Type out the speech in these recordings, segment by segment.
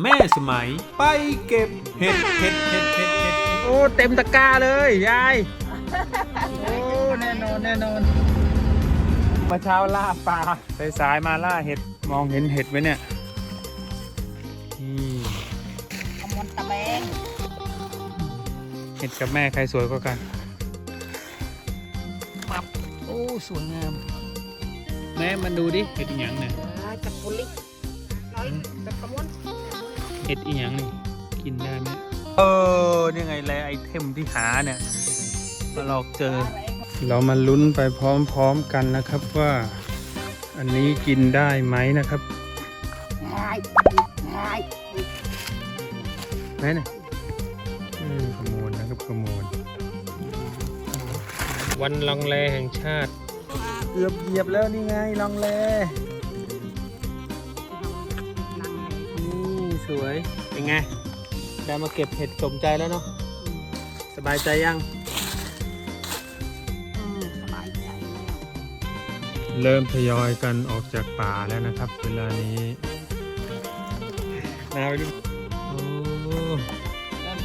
แม่สมัยไปเก็บเห็ดเห็ดเห็ดเห็ดเห็ดโอ้เต็มตะกร้าเลยยายโอ้แน่นอนแน่นอนมาเช้าล่าปลาสายๆมาล่าเห็ดมองเห็นเห็ดไหมเนี่ยนี่ขมวนตะแบงเห็ดกับแม่ใครสวยกว่ากันปับโอ้สวยงาม แม่มันดูดิเห็ดอีหยังเนี่ยจับปุลิน้อยจับขมวน เห็ดอีหยังนี่กินได้ไหมเออนี่ไงแลไอเทมที่หาเนี่ยมาลอกเจอ เรามาลุ้นไปพร้อมๆกันนะครับว่า อันนี้กินได้ไหมนะครับง่ายง่ายไหนเนี่ยอืมขโมยนะครับขโมยวันลองแลแห่งชาติ เกือบเหยียบแล้วนี่ไงลองแล สวยเป็นไงได้มาเก็บเห็ดสมใจแล้วเนาะสบายใจยังสบายใจแล้วเริ่มทยอยกันออกจากป่าแล้วนะครับ เวลานี้นาไปดูโอ้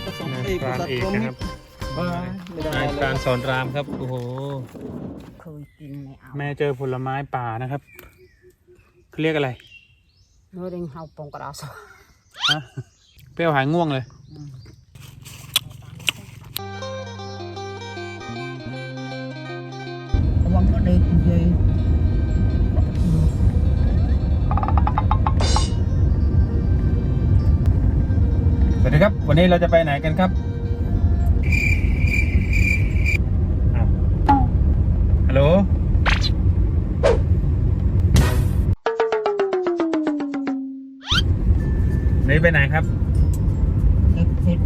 ผสมนายเอกพรานผสเอกมนะครับไม่ได้นายเลพรานยสอนรามครับโอ้โห เคยกินไม่เอาแม่เจอผลไม้ป่านะครับเขาเรียกอะไรเนื้อเด้งเฮาปงกระดาษ ฮะเปรี้ยวหายง่วงเลยระวังก็เด็กเลยสวัสดีครับ วันนี้เราจะไปไหนกันครับอ้าวฮัลโหล นี่ไปไหนครับเห็ดเห็ด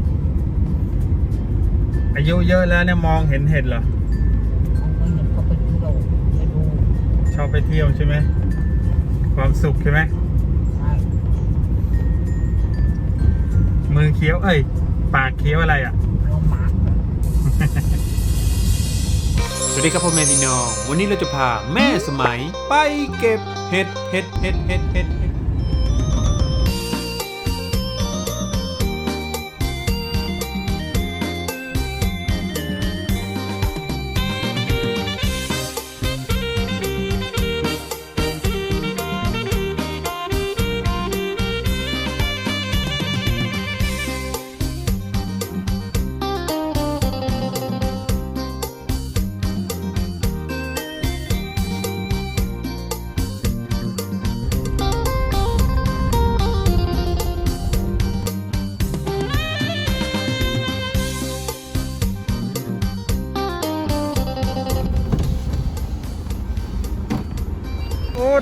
อายุเยอะแล้วเนี่ยมองเห็นเห็ดเหรอเขาไปเห็นเขาไปดูเราไปดูชอบไปเที่ยวใช่ไหม ความสุขใช่ไหมใช่มือเคี้ยว เอ้ย ปากเคี้ยวอะไรอะเราหมากสวัสดีครับพ่อแม่พี่น้อง วันนี้เราจะพาแม่สมัยไปเก็บเห็ดเห็ดเห็ดเห็ดเห็ด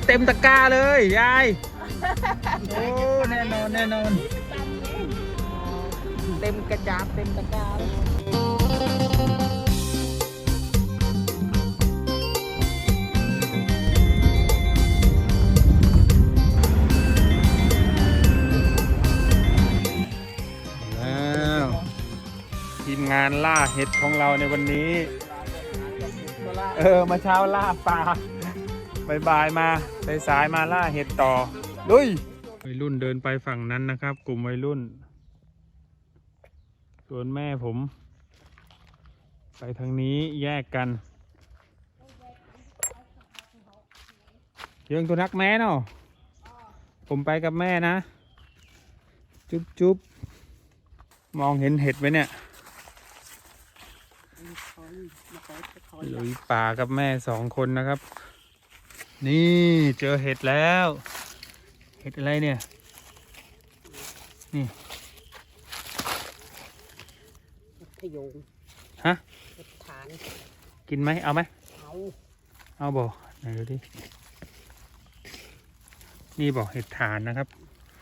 เห็ดโอ้เต็มตะกร้าเลย ยาย โอ้แน่นอนแน่นอน เต็มกระจาดเต็มตะกร้าเลยแล้วทีมงานล่าเห็ดของเราในวันนี้ เออมาเช้าล่าปลา บ่ายๆมาสายๆมาล่าเห็ดต่อลุยวัยรุ่นเดินไปฝั่งนั้นนะครับ กลุ่มวัยรุ่น ส่วนแม่ผม ไปทางนี้แยกกันเยังตัวนักแม่เนาะผมไปกับแม่นะ จุ๊บจุ๊บมองเห็นเห็ดไหมเนี่ยลุยป่ากับแม่สองคนนะครับ นี่เจอเห็ดแล้ว เห็ดอะไรเนี่ย นี่พยงฮะเห็ดฐานกินไหมเอาไหมเอาเอาบ่ไหนดูดินี่บอกเห็ดฐานนะครับ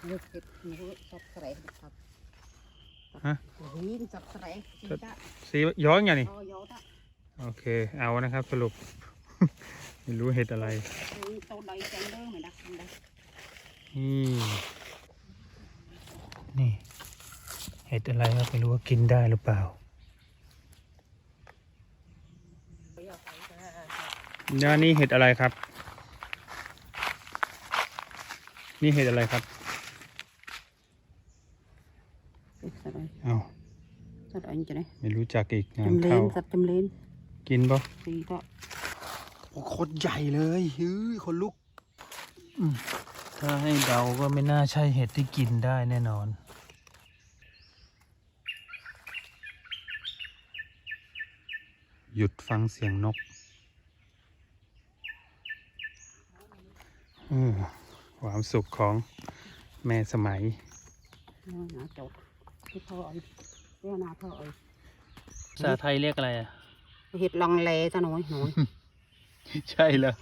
เลือกเห็ดเนื้อสับแสงครับฮะหินสับแสงสีจ้าสีย้อนอย่างนี่โอ้ยอดอะโอเคเอานะครับสรุป ไม่รู้เห็ดอะไรนี่นี่ เห็ดอะไรก็ไม่รู้ว่ากินได้หรือเปล่าด้านนี้เห็ดอะไรครับ นี่เห็ดอะไรครับเอาสัตว์อะไรจะไหนไม่รู้จักอีกงานเข้าสัตว์จำเลนกินปะกินก็ โคตรใหญ่เลยเฮ้ยคนลุก ถ้าให้เดาก็ไม่น่าใช่เห็ดที่กินได้แน่นอน หยุดฟังเสียงนกอืมความสุขของแม่สมัยน้อยหนาจดที่พ่อเอ้ยเรียกนาพ่อเอ้ยภาษาไทยเรียกอะไรอะเห็ดลองเลซะหน่อยหน่อย ใช่เหรอ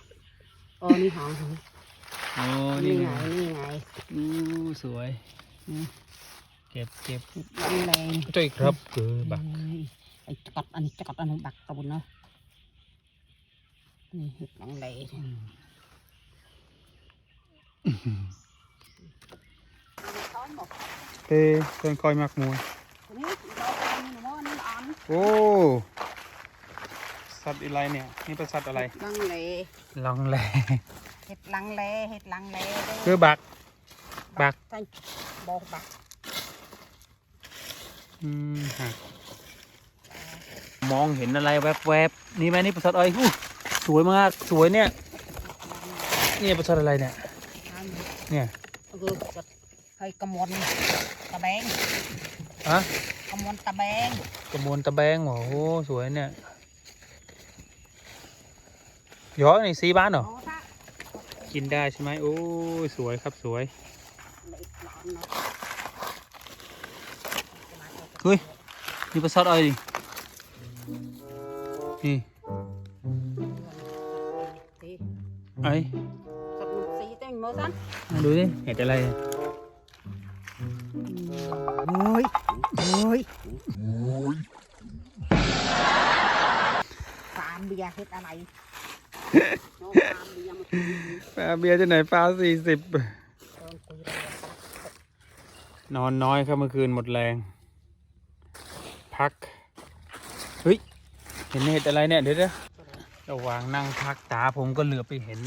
เออนี่หางหางโอ้นี่นี่ไงไงนี่ไงอู้สวยอืมเก็บเก็บเห็ดลองเลจ้อยครับเออบักเอ้ยไอ้จักรอันนี้จักรอันนี้บักกระบุนเนาะนี่เห็ดลองเลเต้ต้นคอยมักมัวนี่เราไปนี่หนูว่านี่อัน โอ้ สัตว์อะไรเนี่ย นี่เป็นสัตว์อะไร ลังเลลองแหลเห็ดลังเลเห็ดลังเลเด้อ คือบัก บัก ท่านบอกบักอืมฮะมองเห็นอะไรแวบๆ นี่ไหมนี่เป็นสัตว์อะไรอู้สวยมาก สวยเนี่ย นี่เป็นสัตว์อะไรเนี่ยอันเนี่ยก็คือให้กระมวลตะแบงฮะกระมวลตะแบงกระมวลตะแบงเหรอโอ้สวยเนี่ย ย้อยนี่สีบ้านเหรอโอ้ถ้ากินได้ใช่ไหมโอ้ยสวยครับสวยเลยหลานเนาะเฮ้ยนี่ปลาซอสอะไรดินี่สีไอ้สัตว์มันสีเต็งมือสันมาดูดิเห็ดอะไรอะเฮ้ยเฮ้ยฟาร์มเบียร์เฮ็ดอะไร ปลาเบียร์ที่ไหนปลาสี่สิบนอนน้อยครับเมื่อคืนหมดแรง พัก เฮ้ย เห็นเห็ดอะไรเนี่ยเดี๋ยวเดี๋ยวระหว่างนั่งพักตาผมก็เหลือไปเห็น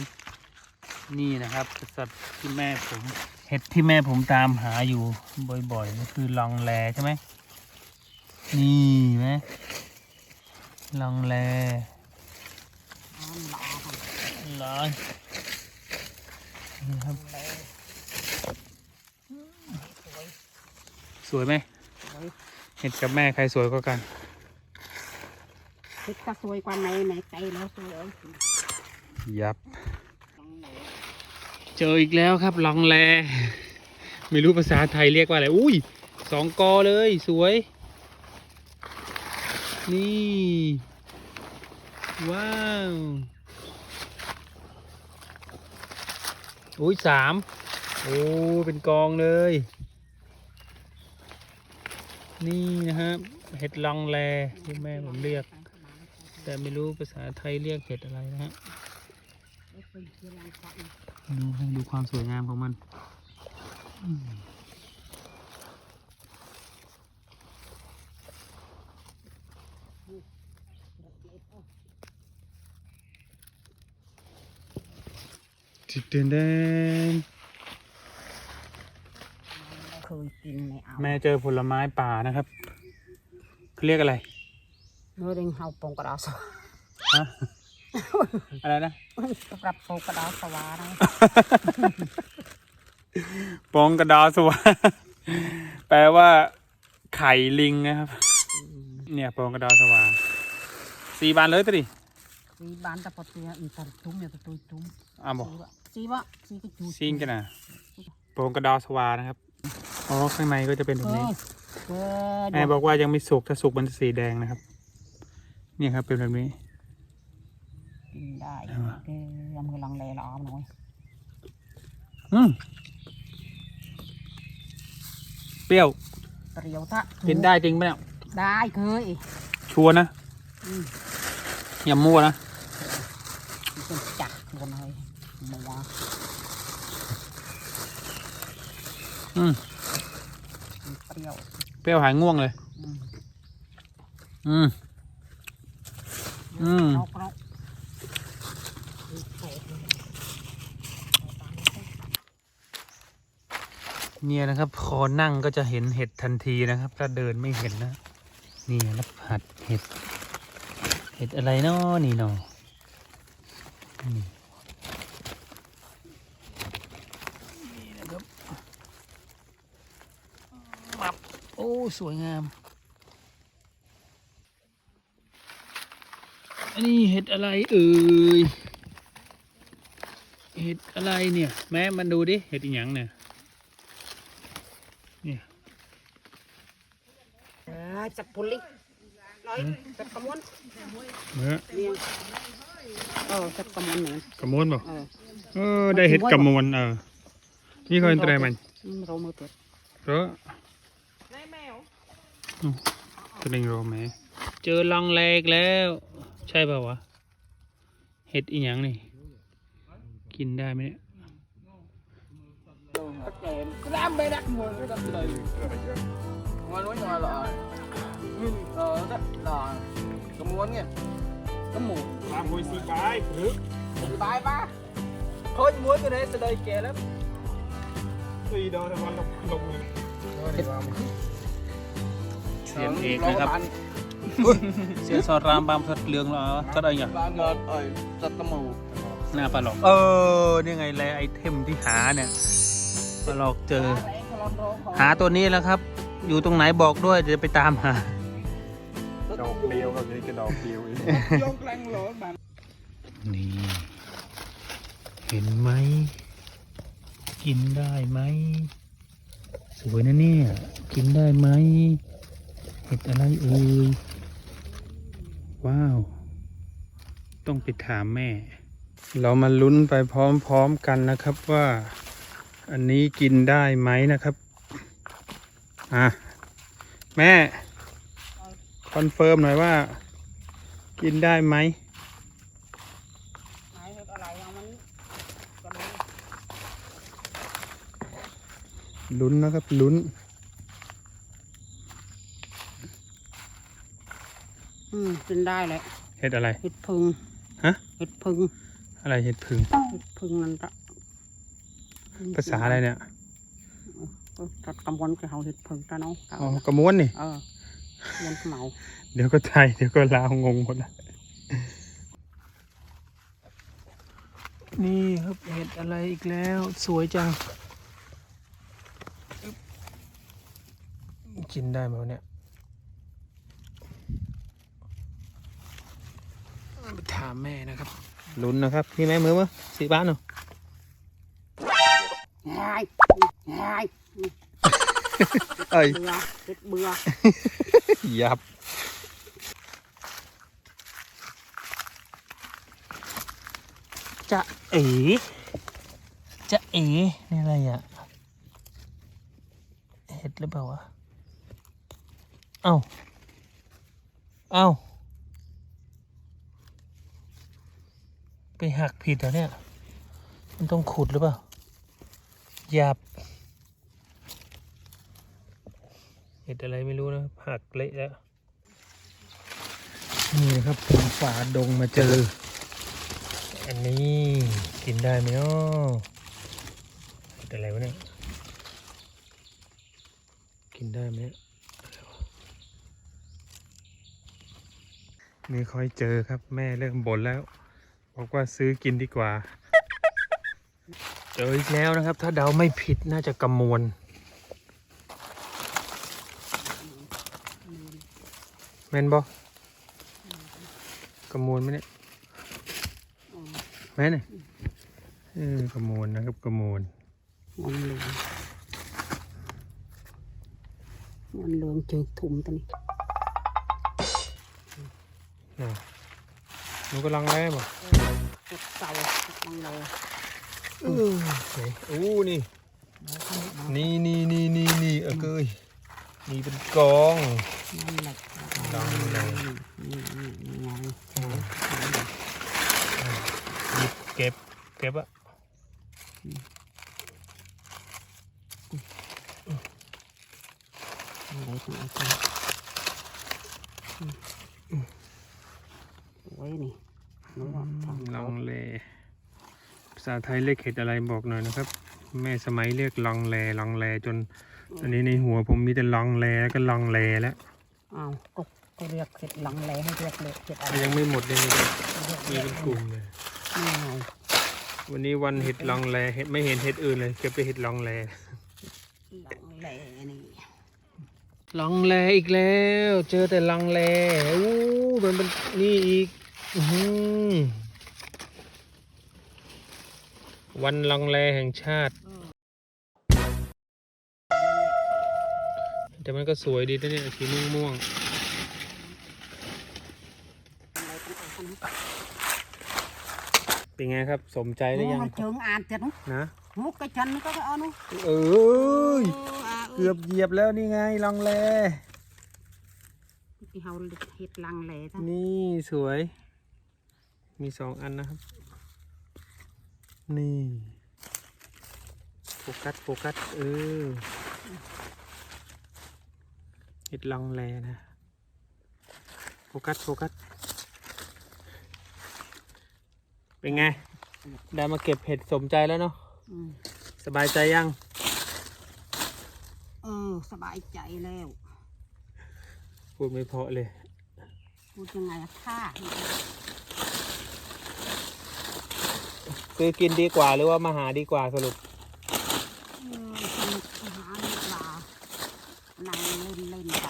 นี่นะครับสัตว์ที่แม่ผมเห็ดที่แม่ผมตามหาอยู่บ่อยๆก็คือลองแลใช่ไหมนี่ไหมลองแล ล่อค่ะเหรอนี่ครับเลยสวยสวยไหมสวยเห็ดกับแม่ใครสวยกว่ากันเฮ็ดก็สวยกว่าในในใจแล้วสวยเอ้ยยับลองเลยเจออีกแล้วครับลองแล ไม่รู้ภาษาไทยเรียกว่าอะไร อุ้ยสองกอเลยสวย นี่ ว้าวอุ้ยสามโอ้เป็นกองเลย นี่นะครับเห็ดลองแลที่แม่ผมเรียก แต่ไม่รู้ภาษาไทยเรียกเห็ดอะไรนะฮะดูให้ดูความสวยงามของมัน อืมจิตเดนเดนเคยกินไม่เอาแม่เจอผลไม้ป่านะครับเขาเรียกอะไรเมื่อเด้งเฮาปงกระดาษสวาฮะอะไรนะสำหรับปงกระดาษสวานะปองกระดาสวะแปลว่า ไข่ลิงนะครับ เนี่ยปองกระดาสวาสี่บานเลยตัวดิมีบ้านตะปดเตียอีตันตุ้มเนี่ยตะตุยตุ้มอะบอก สีวะสีกระจูซิงกันนะโปรงกระดาสวานะครับอ๋อข้างในก็จะเป็นแบบเอนี้อเออแม่บอกว่ายังไม่สุกถ้าสุกมันจะสีแดงนะครับ เนี่ยครับเป็นแบบนี้กินได้เอามาเออเอามือลังเลละอ้อมหน่อยอืมเปรี้ยวเปรี้ยวทะกินได้จริงปะเนี่ยได้เคยชัวร์นะอืมอย่ามั่วนะเป็นจักบนเลย มัวอืมเปรี้ยว เปรี้ยวหายง่วงเลย อืม อืมอืมเอาเปราะเนี่ยนะครับคอนั่งก็จะเห็นเห็ดทันทีนะครับ ถ้าเดินไม่เห็นนะ นี่รับผัดเห็ด เห็ดอะไรเนาะนี่เนาะนี่นี่นะครับมับ โอ้ สวยงาม อันนี้เห็ดอะไรเอ่ย เห็ดอะไรเนี่ย แม่มันดูดิ เห็ดอีหยังเนี่ยเนี่ยจับปุลิร้อยจับกระมวลเนื้อเรียงเออจับกระมวลหนึ่งกระมวลบอกเออเออ ได้เห็ดกระมวลเออ นี่เขาเป็นอะไรมันอืมเรามือเปิดเพราะ ตัวเองโรแมเจอลังแรกแล้ว ใช่ป่าวะ เห็ดอีหยังนี่ กินได้ไหมเนี่ย ngoài núi ngoài là ờ đó là có muốn nghe có mù ลามวยสีบายหรือ bài ba thôi muối cái đấy từ đây kìa lắm สีดอแต่วันลงลงเลย สียงเอกนะครับเสียงสอนรามบามสดเหลืองเหรอสดอะไรอย่าง ba ngợt ơi giật cái mù หน้าปลาหลอก เออนี่ไงแลไอเทมที่หาเนี่ยปลาหลอกเจอ หาตัวนี้แล้วครับ อยู่ตรงไหนบอกด้วยเดี๋ยวไปตามหาดอกเดียวกับนี้ก็ดอกเดียวเอง vô căng lỗ bạn นี่เห็นไหม กินได้ไหม สวยนะเนี่ย กินได้ไหม เห็ดอะไรเอ่ยว้าว ต้องไปถามแม่ เรามาลุ้นไปพร้อมๆกันนะครับว่า อันนี้กินได้ไหมนะครับ อะ แม่ คอนเฟิร์มหน่อยว่า กินได้ไหมไหนเห็ดอะไรเอามันกระดูกลุ้นนะครับลุ้น อืมกินได้เลยเห็ดอะไร เห็ดพึ่งฮะ เห็ดพึ่งอะไรเห็ดผึ่งเห็ดพึ่งนั่นละภาษาอะไรเนี่ยเออจัดกระมวลกับเขาเห็ดพึ่งตาเนาะเอาอ๋อกระมวลนี่เออมวนเหมาเดี๋ยวก็ไทยเดี๋ยวก็ลาวงงหมดละนี่ครับเห็ดอะไรอีกแล้ว สวยจัง กินได้ไหมวะเนี่ยไปถามแม่นะครับลุ้นนะครับพี่แม่มือมั้ยสีบ้านเหรอง่ายง่ายเอ้ยเบื่อเห็ดเบื่อยับจะเอ๋จะเอ๋นี่อะไรอะเห็ดหรือเปล่าวะ เอ้า เอ้า ไปหักผิดเหรอเนี่ย มันต้องขุดหรือเปล่ายับเห็ดอะไรไม่รู้นะหักเละแล้ว นี่นะครับผมฝ่าดงมาเจอ อันนี้กินได้ไหมเนาะเห็ดอะไรวะเนี่ย กินได้ไหมเนี่ยอะไรวะไม่ค่อยเจอครับแม่เริ่มบ่นแล้ว บอกว่าซื้อกินดีกว่า เจออีกแล้วนะครับ ถ้าเดาไม่ผิดน่าจะกำมวลแม่นบอกกระมวลไหมเนี่ยแม่เนี่ยเออกระมวลนะครับกระมวลมันเหลืองมันเหลืองเจอถุ่มตัวนี้น่ะหนูกำลังแร่บ่ เห็ดเสามันเลยเออไหนโอ้นี่นี่นี่นี่นี่นี่เออเกยนี่เป็นกองนั่นแหละดังเลยนี่นี่นี่ไงหยิบเก็บเก็บอะอะไรของไอ้ตัว โอ้ยนี่นึกว่าทำลองเลภาษาไทยเรียกเห็ดอะไรบอกหน่อยนะครับ แม่สมัยเรียกลองแลลองแลจนอันนี้ในหัวผมมีแต่ลองแลแล้วก็ลองแลแล้วอ้าวตกก็เรียกเห็ดหลังแหลให้เรียกเล็กเห็ดอะไรยังไม่หมดเลยมีเรียกมีเป็นกลุ่มเลยนี่ไงวันนี้วันเห็ดลองแลเห็ดไม่เห็นเห็ดอื่นเลยเก็บไปเห็ดลองแลหลังแหลนี่ลองแลอีกแล้ว เจอแต่ลองแลอู้มันเป็นนี่อีกอื้อหือ วันลองแลแห่งชาติ แต่มันก็สวยดีนะเนี่ยสีม่วงม่วงอะไรกันเอากันๆเป็นไงครับสมใจหรือยัง มันเจิงอ่านเจ็ดนุ๊กนะมุกกระชันนี่ก็เอานุ๊กเอ้ยเกืเกือบเหยียบแล้วนี่ไงลองแลที่เฮาเห็ดหลังแหลทั้งนี่สวย มีสองอันนะครับ นี่โฟกัสโฟกัสเออเห็ดลองแลนะโฟกัสโฟกัสเป็นไง ได้มาเก็บเห็ดสมใจแล้วเนาะอืมสบายใจยัง เออ สบายใจแล้ว พูดไม่เพราะเลย พูดยังไงอะท่า ซื้อกินดีกว่าหรือว่ามาหาดีกว่าสรุปเออสนุกหาดีกว่านั่งเล่นเล่นไป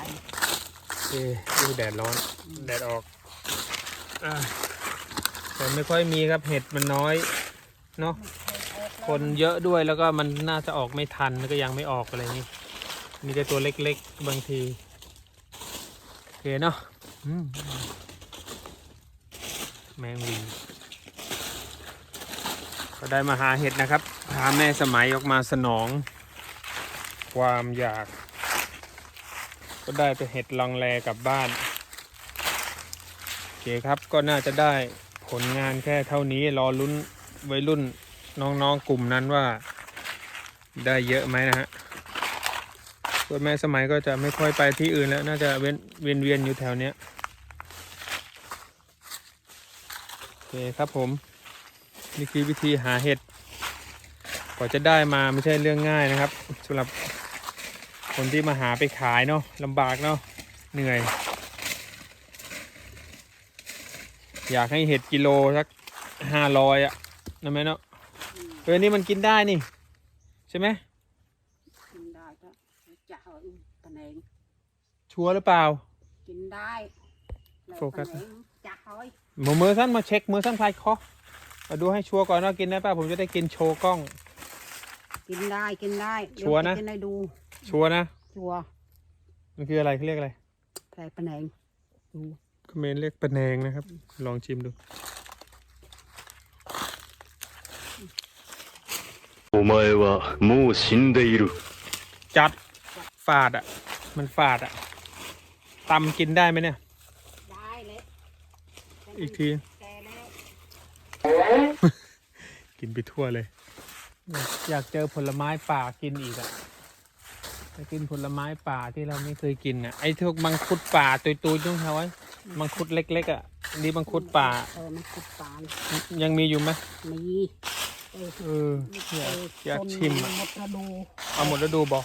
เอ้ดูแดดร้อน แดดออกอาแต่ไม่ค่อยมีครับเห็ดมันน้อยเนาะคนเยอะด้วยแล้วก็มันน่าจะออกไม่ทันแล้วก็ยังไม่ออกอะไรอย่างนี้ มีแต่ตัวเล็กๆบางทีโอเคเนาะอืมแมงวี ก็ได้มาหาเห็ดนะครับ พาแม่สมัยออกมาสนอง ความอยาก ก็ได้ไปเห็ดลองแลกลับบ้านโอเคครับก็น่าจะได้ผลงานแค่เท่านี้รอลุ้นวัยรุ่นน้องๆกลุ่มนั้นว่า ได้เยอะไหมนะฮะส่วนแม่สมัยก็จะไม่ค่อยไปที่อื่นแล้ว น่าจะเว้นเวียนเวียนอยู่แถวเนี้ยโอเคครับผม นี่คือวิธีหาเห็ดกว่าจะได้มาไม่ใช่เรื่องง่ายนะครับสำหรับคนที่มาหาไปขายเนาะลำบากเนาะเหนื่อย อยากให้เห็ดกิโลสักห้าร้อยอะนั่นไหมเนาะเออนี่มันกินได้นี่ ใช่ไหมกินได้ก็จะเอาอีกตะแหนงชัวร์หรือเปล่า กินได้แล้วโฟกัสตะแหนงจะเอาไว้มือมือสั้นมาเช็คมือสั้นพายคอ มาดูให้ชัวร์ก่อนว่ากินได้ป่ะผมจะได้กินโชว์กล้อง กินได้กินได้เดี๋ย ชัวร์นะ จกินให้ดู ชัวร์นะ ชัวร์ มันคืออะไรเขาเรียกอะไร ใส่ตะแหนงดู คอมเมนต์เรียกปะแนงนะครับ ลองชิมดู お前はもう死んでいる。 จัดฝาดอะมันฝาดอะตำกินได้ไหมเนี่ย ได้เลยแต่ อีกที กินไปทั่วเลย อยากเจอผลไม้ป่ากินอีกอะจะกินผลไม้ป่าที่เราไม่เคยกินอะไอ้พวกมังคุดป่าตุยๆต้องเขาไว้มังคุดเล็กๆอะนี่มังคุดป่า เออมันคุดปานยังมีอยู่ไหมมีเออเอออยากอยากชิมอะหมดฤดูเอาหมดแล้วดูบอก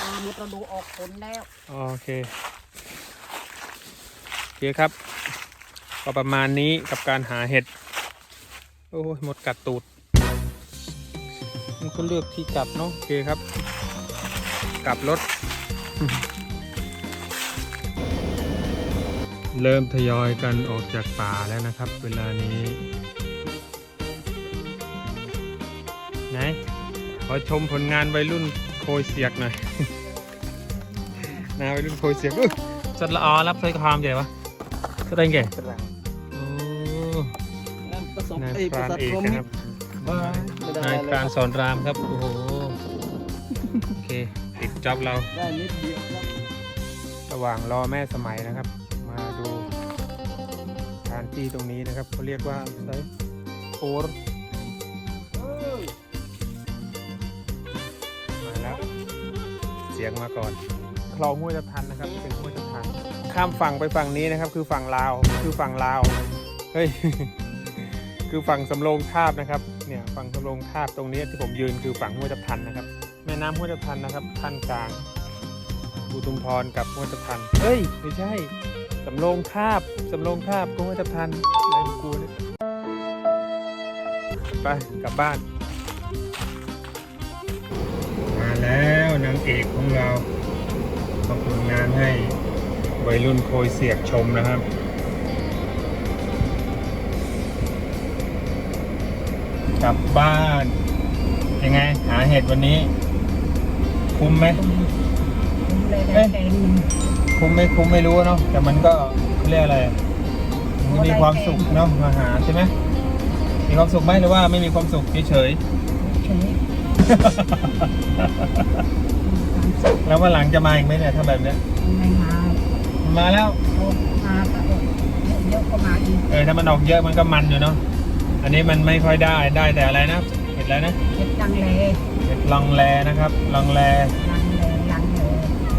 อ่าหมดฤดูออกผลแล้ว โอเคโอเคครับ ก็ประมาณนี้กับการหาเห็ด โอ้ยหมดกัดตูดมัน ก็เลือกที่กลับเนาะโอเคครับ กลับรถ เริ่มทยอยกันออกจากป่าแล้วนะครับ เวลานี้ ไหน ขอชมผลงานวัยรุ่นโคยเสียกหน่อยนาวัยรุ่นโคยเสียกอุ๊ยสัตว์ละออรับใส่ความใหญ่ปะสัตว์อะไรแก่โอ้นั่นผสมนายเอ้ยพผรานสมเอกรวมนะมิคตรับร ไม่ได้นายเลพรานยสอนรามครับ โอ้โห โอเค ติดจ็อบเรา ได้นิดเดียวครับระหว่างรอแม่สมัยนะครับ มาดูสถานที่ตรงนี้นะครับเขาเรียกว่าไซโอรมาแล้ว เสียงมาก่อนคลองห้วยตะทันนะครับเป็นห้วยตะทันข้ามฝั่งไปฝั่งนี้นะครับ คือฝั่งลาวคือฝั่งลาวเฮ้ย คือฝั่งสำโรงทาบนะครับ เนี่ยฝั่งสำโรงทาบตรงนี้ที่ผมยืนคือฝั่งห้วยตะทันนะครับ แม่น้ำห้วยตะทันนะครับขั้นกลางอุทุมพรกับห้วยตะพันเฮ้ยไม่ใช่สำโรงทาบสำโรงทาบกูว่าจะทันอะไรของกูเนี่ยไปกลับบ้าน มาแล้วนางเอกของเราต้องผลงานให้วัยรุ่นโคยเสียกชมนะครับ กลับบ้าน ยังไง หาเห็ดวันนี้ คุ้มไหมเลยได้แกงหนึ่งคุ้มไม่คุ้มไม่รู้เนาะแต่มันก็เขาเรียกอะไรมันก็มีความสุขเนาะมาหาใช่ไหมมีความสุขไหมหรือว่าไม่มีความสุขเฉยเฉยๆแล้ววันหลังจะมาอีกไหมเนี่ยถ้าแบบเนี้ยไม่มามาแล้วโอ้มาก็เยอะก็มาอีกเออถ้ามันออกเยอะมันก็มันอยู่เนาะ อันนี้มันไม่ค่อยได้ได้แต่อะไรนะเห็ดอะไรนะเห็ดลังเลเห็ดลังแลนะครับลังแลลังเลลังเล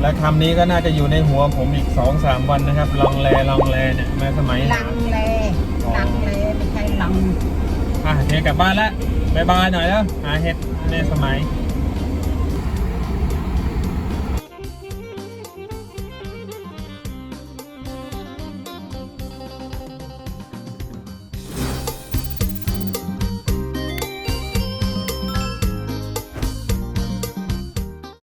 และคำนี้ก็น่าจะอยู่ในหัวผมอีกสองสามวันนะครับลังแลลังแลเนี่ยมาสมัยลังเลลังเลไม่ใช่ลังอะเดี๋ยวกลับบ้านแล้วบายบายหน่อยแล้วหาเห็ดในสมัยบ